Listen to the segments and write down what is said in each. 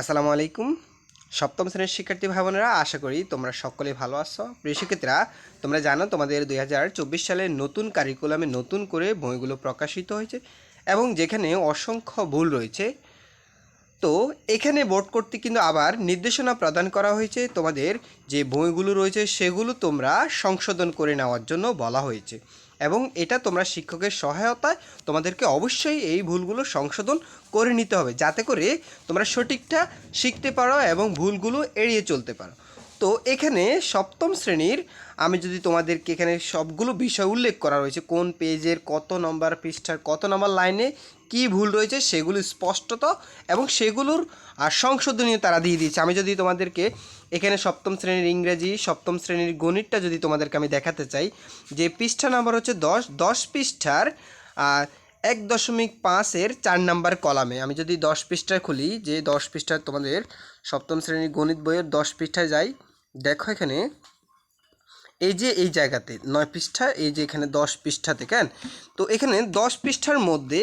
আসসালামু আলাইকুম। সপ্তম শ্রেণির শিক্ষার্থী ভাই বোনেরা আশা করি তোমরা সকলেই ভালো আছো। প্রিয় শিক্ষার্থীরা, তোমরা জানো তোমাদের দুই হাজার চব্বিশ সালে নতুন কারিকুলামে নতুন করে বইগুলো প্রকাশিত হয়েছে এবং যেখানে অসংখ্য ভুল রয়েছে। তো এখানে বোর্ড কর্তৃক কিন্তু আবার নির্দেশনা প্রদান করা হয়েছে। তোমাদের যে বইগুলো রয়েছে, সেগুলো তোমরা সংশোধন করে নেওয়ার জন্য বলা হয়েছে। এবং এটা তোমরা শিক্ষকের সহায়তায় তোমাদেরকে অবশ্যই এই ভুলগুলো সংশোধন করে নিতে হবে। যাতে করে তোমরা সঠিকটা শিখতে পারো এবং ভুলগুলো এড়িয়ে চলতে পারো। তো এখানে সপ্তম শ্রেণির আমি যদি তোমাদেরকে এখানে সবগুলো বিষয় উল্লেখ করা রয়েছে, কোন পেজের কত নম্বর পৃষ্ঠার কত নম্বর লাইনে কি ভুল রয়েছে সেগুলো স্পষ্টত এবং সেগুলোর সংশোধনীয় তারা দিয়ে দিয়েছে। আমি যদি তোমাদেরকে এখানে সপ্তম শ্রেণির ইংরেজি, সপ্তম শ্রেণির গণিতটা যদি তোমাদেরকে আমি দেখাতে চাই, যে পৃষ্ঠা নাম্বার হচ্ছে দশ দশ পৃষ্ঠার এক দশমিক পাঁচের চার নাম্বার কলামে। আমি যদি দশ পৃষ্ঠায় খুলি, যে দশ পৃষ্ঠার তোমাদের সপ্তম শ্রেণির গণিত বইয়ের দশ পৃষ্ঠায় যাই, দেখো এখানে, এই যে এই জায়গাতে, নয় পৃষ্ঠা, এই যে এখানে দশ পৃষ্ঠাতে কেন তো এখানে দশ পৃষ্ঠার মধ্যে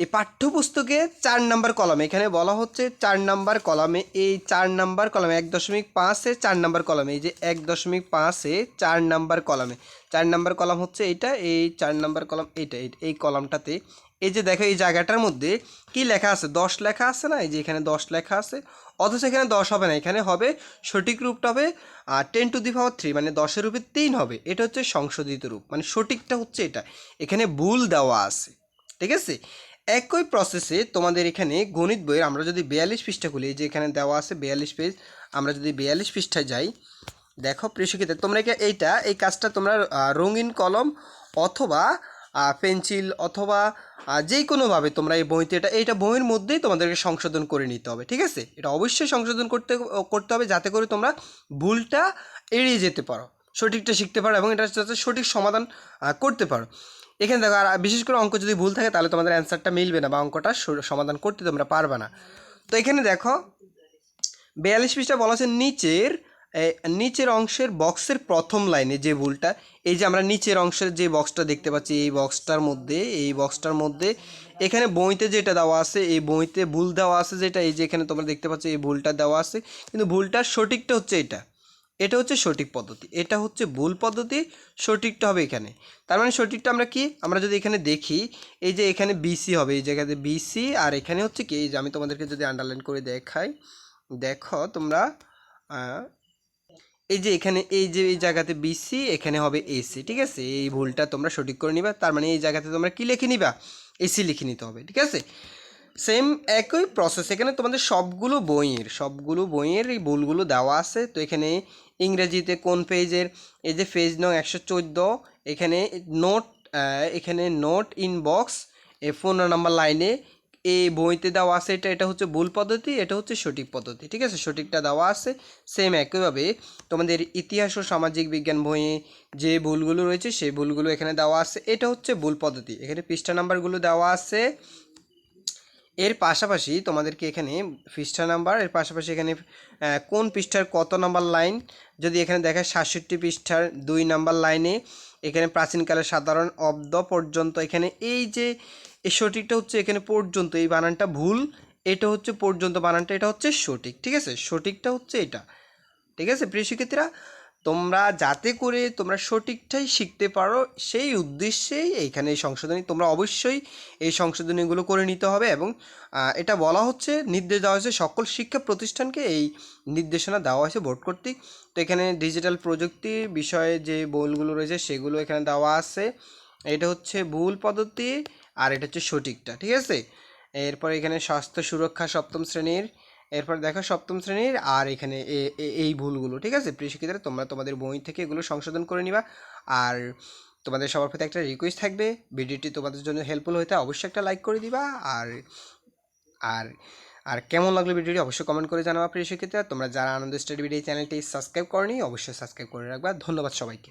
এই পাঠ্যপুস্তকে চার নাম্বার কলামে, এখানে বলা হচ্ছে চার নাম্বার কলামে, এই চার নাম্বার কলামে, এক দশমিক পাঁচে চার নাম্বার কলামে, এই যে এক দশমিক পাঁচে চার নাম্বার কলামে, চার নাম্বার কলাম হচ্ছে এইটা, এই চার নাম্বার কলাম এইটা, এই- কলামটাতে, এই যে দেখো এই জায়গাটার মধ্যে কি লেখা আছে? দশ লেখা আছে না? এই যে এখানে দশ লেখা আছে, অথচ এখানে দশ হবে না, এখানে হবে সঠিক রূপটা হবে ten to the power three মানে দশের রূপে তিন হবে, এটা হচ্ছে সংশোধিত রূপ মানে সঠিকটা হচ্ছে এটা, এখানে ভুল দেওয়া আছে, ঠিক আছে? একই প্রসেসে তোমাদের এখানে গণিত বইয়ের আমরা যদি বিয়াল্লিশ পৃষ্ঠা খুলি যে এখানে দেওয়া আছে বিয়াল্লিশ পেজ, আমরা যদি বিয়াল্লিশ পৃষ্ঠায় যাই, দেখো প্রেসিকিতে তোমরা এইটা, এই কাজটা তোমরা রঙিন কলম অথবা পেন্সিল অথবা যে কোনোভাবে তোমরা এই বইতে এটা, এইটা বইয়ের মধ্যেই তোমাদেরকে সংশোধন করে নিতে হবে, ঠিক আছে? এটা অবশ্যই সংশোধন করতে করতে হবে যাতে করে তোমরা ভুলটা এড়িয়ে যেতে পারো, সঠিকটা শিখতে পারো এবং এটা সঠিক সমাধান করতে পারো। এখানে দেখো, আর বিশেষ করে অঙ্ক যদি ভুল থাকে, তাহলে তোমাদের অ্যান্সারটা মিলবে না বা অঙ্কটা সমাধান করতে তোমরা পারবে না। তো এখানে দেখো, বিয়াল্লিশ পৃষ্ঠা বলা আছে, নিচের নিচের অংশের বক্সের প্রথম লাইনে যে ভুলটা, এই যে আমরা নিচের অংশের যে বক্সটা দেখতে পাচ্ছি, এই বক্সটার মধ্যে, এই বক্সটার মধ্যে, এখানে বইতে যেটা দেওয়া আছে, এই বইতে ভুল দেওয়া আছে যেটা, এই যে এখানে তোমরা দেখতে পাচ্ছ, এই ভুলটা দেওয়া আছে, কিন্তু ভুলটার সঠিকটা হচ্ছে এটা। এটা হচ্ছে সঠিক পদ্ধতি। এটা হচ্ছে ভুল পদ্ধতি, সঠিকটা হবে এখানে। তার মানে সঠিকটা আমরা কি? আমরা যদি এখানে দেখি, এই যে এখানে বিসি হবে, এই জায়গাতে বিসি আর এখানে হচ্ছে কি, এই যে আমি তোমাদেরকে যদি আন্ডারলাইন করে দেখাই, দেখো তোমরা এই যে এখানে, এই যে এই জায়গাতে বিসি এখানে হবে এসি ঠিক আছে? এই ভুলটা তোমরা সঠিক করে নিবা। তার মানে এই জায়গাতে তোমরা কি লিখে নিবা? এসি লিখে নিতে হবে, ঠিক আছে? সেম একই প্রসেস এখানে তোমাদের সবগুলো বইয়ের সবগুলো বইয়ের এই ভুলগুলো দেওয়া আছে। তো এখানে ইংরেজিতে কোন পেজের, এই যে পেজ নং একশো চোদ্দ, এখানে নোট এখানে নোট ইন বক্স এ পনেরো নাম্বার লাইনে এই বইতে দেওয়া আছে, এটা এটা হচ্ছে ভুল পদ্ধতি, এটা হচ্ছে সঠিক পদ্ধতি, ঠিক আছে? সঠিকটা দেওয়া আছে সেম একইভাবে তোমাদের ইতিহাস ও সামাজিক বিজ্ঞান বইয়ে যে ভুলগুলো রয়েছে, সেই ভুলগুলো এখানে দেওয়া আছে, এটা হচ্ছে ভুল পদ্ধতি। এখানে পৃষ্ঠা নাম্বারগুলো দেওয়া আছে এর পাশাপাশি তোমাদেরকে এখানে পৃষ্ঠা নাম্বার, এর পাশাপাশি এখানে কোন পৃষ্ঠার কত নাম্বার লাইন? যদি এখানে দেখায় সাতষট্টি পৃষ্ঠার দুই নাম্বার লাইনে, এখানে প্রাচীনকালের সাধারণ অব্দ পর্যন্ত, এখানে এই যে সঠিকটা হচ্ছে এখানে পর্যন্ত, এই বানানটা ভুল, এটা হচ্ছে পর্যন্ত বানানটা, এটা হচ্ছে সঠিক, ঠিক আছে? সঠিকটা হচ্ছে এটা, ঠিক আছে? প্রিয় শিক্ষার্থীরা তোমরা যাতে করে তোমরা সঠিকটাই শিখতে পারো, সেই উদ্দেশ্যেই এইখানে এই সংশোধনী তোমরা অবশ্যই এই সংশোধনীগুলো করে নিতে হবে এবং এটা বলা হচ্ছে নির্দেশ দেওয়া হয়েছে সকল শিক্ষা প্রতিষ্ঠানকে এই নির্দেশনা দেওয়া হয়েছে বোর্ড কর্তৃক। তো এখানে ডিজিটাল প্রযুক্তির বিষয়ে যে বলগুলো রয়েছে সেগুলো এখানে দেওয়া আছে। এটা হচ্ছে ভুল পদ্ধতি আর এটা হচ্ছে সঠিকটা, ঠিক আছে? এরপর এখানে স্বাস্থ্য সুরক্ষা সপ্তম শ্রেণির এরপর দেখো সপ্তম শ্রেণির আর এখানে এই ভুলগুলো, ঠিক আছে? প্রিয় শিক্ষিতারা তোমরা তোমাদের বই থেকে এগুলো সংশোধন করে নিবা। আর তোমাদের সবার প্রতি একটা রিকোয়েস্ট থাকবে, ভিডিওটি তোমাদের জন্য হেল্পফুল হতে অবশ্যই একটা লাইক করে দিবা। আর আর আর কেমন লাগল ভিডিওটি অবশ্যই কমেন্ট করে জানাবা প্রিয় শিক্ষিতা তোমরা যারা আনন্দ স্টাডি ভিডিও চ্যানেলটি সাবস্ক্রাইব করনি, অবশ্যই সাবস্ক্রাইব করে রাখবা। ধন্যবাদ সবাইকে।